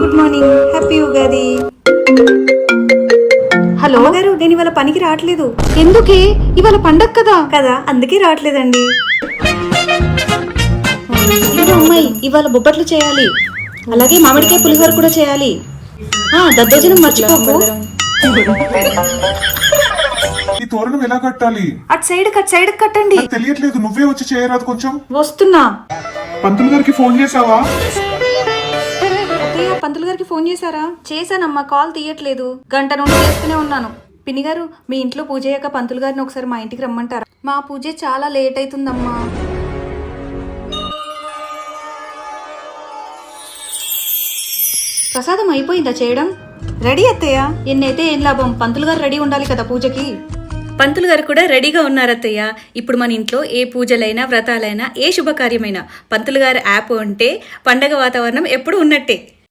Good morning happy Ugadi hello అమ్మగారు నేను ఇవాళ పనికి రావట్లేదు. ఎందుకే? ఇవాళ పండగ కదా. కదా అందుకే రావట్లేదండి. ఇదిగో అమ్మాయి ఇవాళ బొబ్బట్లు చేయాలి. అలాగే మామిడికాయ పులిహోర కూడా చేయాలి. ఆ దద్దోజనం మర్చిపోకు. ఈ తోరణం ఎలా కట్టాలి? అటు సైడ్ కట్ సైడ్ కట్టండి. నాకు తెలియట్లేదు నువ్వే వచ్చి చేయరాదు కొంచెం. వస్తున్నా. పంతులు గారికి ఫోన్ చేసావా పంతులు గారికి ఫోన్ చేశారా? చేశానమ్మా కాల్ తీయట్లేదు. గంట నుండి చేస్తూనే ఉన్నాను. పిన్ని గారు మీ ఇంట్లో పూజ అయ్యాక పంతులు గారిని ఒకసారి మా ఇంటికి రమ్మంటారా? మా పూజ చాలా లేట్ అవుతుందమ్మా ప్రసాదం అయిపోయిందా చేయడం? రెడీ అత్తయ్య. ఎన్నైతే ఏం లాభం పంతులు గారు రెడీ ఉండాలి కదా పూజకి? పంతులు గారు కూడా రెడీగా ఉన్నారు అత్తయ్య. ఇప్పుడు మన ఇంట్లో ఏ పూజలైనా వ్రతాలైనా ఏ శుభకార్యమైనా పంతులు గారు యాప్ ఉంటే పండగ వాతావరణం ఎప్పుడు ఉన్నట్టే.